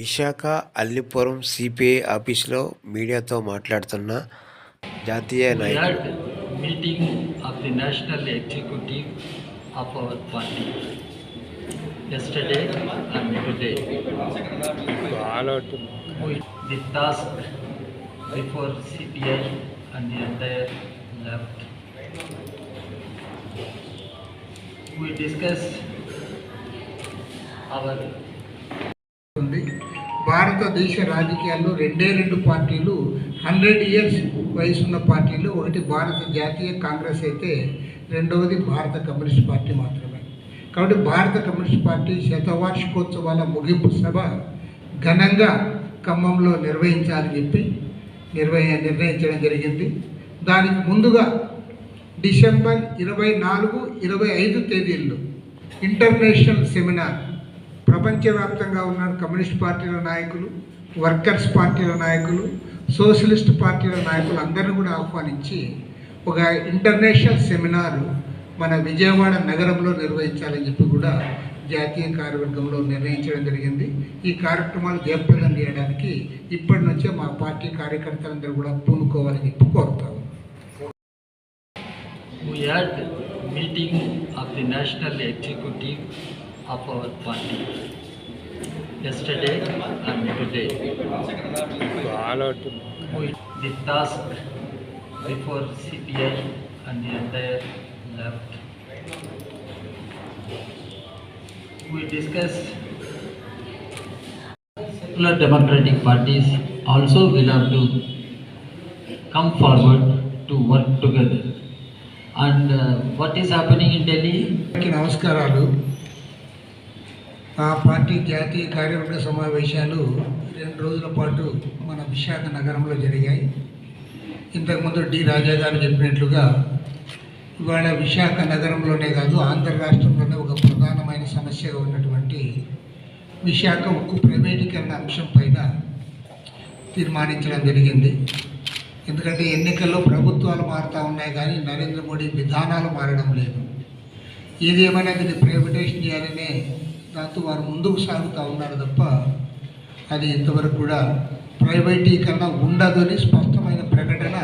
Visakha Allipuram CPI ఆఫీస్లో మీడియాతో మాట్లాడుతున్న జాతీయ నాయకుడు. Meeting of the national executive of our party yesterday and today. The task before CPI and the entire We discuss our ఉంది. భారతదేశ రాజకీయాల్లో రెండే రెండు పార్టీలు హండ్రెడ్ ఇయర్స్ వయసున్న పార్టీలు ఒకటి భారత జాతీయ కాంగ్రెస్ అయితే రెండవది భారత కమ్యూనిస్ట్ పార్టీ మాత్రమే. కాబట్టి భారత కమ్యూనిస్ట్ పార్టీ శతవార్షికోత్సవాల ముగింపు సభ ఘనంగా ఖమ్మంలో నిర్వహించాలని చెప్పి నిర్వహి నిర్ణయించడం జరిగింది. దానికి ముందుగా డిసెంబర్ ఇరవై నాలుగు ఇరవై ఐదు తేదీల్లో ఇంటర్నేషనల్ సెమినార్. ప్రపంచవ్యాప్తంగా ఉన్న కమ్యూనిస్ట్ పార్టీల నాయకులు వర్కర్స్ పార్టీల నాయకులు సోషలిస్ట్ పార్టీల నాయకులు అందరిని కూడా ఆహ్వానించి ఒక ఇంటర్నేషనల్ సెమినార్ మన విజయవాడ నగరంలో నిర్వహించాలని చెప్పి కూడా జాతీయ కార్యవర్గంలో నిర్ణయించడం జరిగింది. ఈ కార్యక్రమాలు జయప్రదం చేయడానికి ఇప్పటి నుంచే మా పార్టీ కార్యకర్తలందరూ కూడా పూనుకోవాలని చెప్పి కోరుతాము We had meeting of the national executive of our party yesterday and today. The task before CPI and the entire left. We discussed secular democratic parties also will have to come forward to work together. And what is happening in Delhi నమస్కారాలు. ఆ party జాతీయ కార్యవర్గ సమావేశాలు రెండు రోజుల పాటు మన విశాఖ నగరంలో జరిగాయి. ఇంతకుముందు డి రాజా గారు చెప్పినట్లుగా ఇవాళ విశాఖ నగరంలోనే కాదు ఆంధ్ర రాష్ట్రంలోనే ఒక ప్రధానమైన సమస్యగా ఉన్నటువంటి విశాఖ ఉక్కు ప్రైవేటీకరణ అంశం పైన తీర్మానించడం జరిగింది. ఎందుకంటే ఎన్నికల్లో ప్రభుత్వాలు మారుతూ ఉన్నాయి కానీ నరేంద్ర మోడీ విధానాలు మారడం లేదు. ఏది ఏమైనా దీన్ని ప్రైవేటైజేషన్ చేయాలనే దాంతో వారు ముందుకు సాగుతూ ఉన్నారు తప్ప అది ఇంతవరకు కూడా ప్రైవేటీకరణ ఉండదు అని స్పష్టమైన ప్రకటన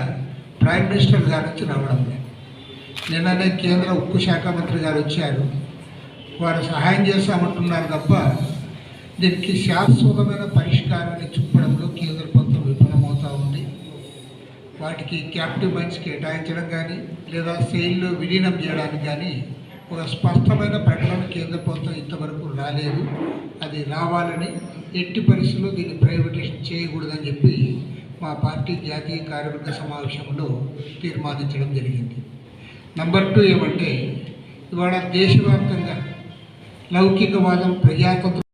ప్రైమ్ మినిస్టర్ గారి నుంచి రావడం లేదు. నిన్ననే కేంద్ర ఉక్కు శాఖ మంత్రి గారు వచ్చారు. వారు సహాయం చేస్తామంటున్నారు తప్ప దీనికి శాశ్వతమైన పరిష్కారాన్ని చూపడం వాటికి క్యాపిటల్ మైన్స్ కేటాయించడం కానీ లేదా సెయిల్లో విలీనం చేయడానికి కానీ ఒక స్పష్టమైన ప్రకటన కేంద్ర ప్రభుత్వం ఇంతవరకు రాలేదు. అది రావాలని ఎట్టి పరిస్థితుల్లో దీన్ని ప్రైవేటైజేషన్ చేయకూడదని చెప్పి మా పార్టీ జాతీయ కార్యవర్గ సమావేశంలో తీర్మానించడం జరిగింది. నంబర్ టూ ఏమంటే ఇవాళ దేశవ్యాప్తంగా లౌకికవాదం ప్రజాతంత్ర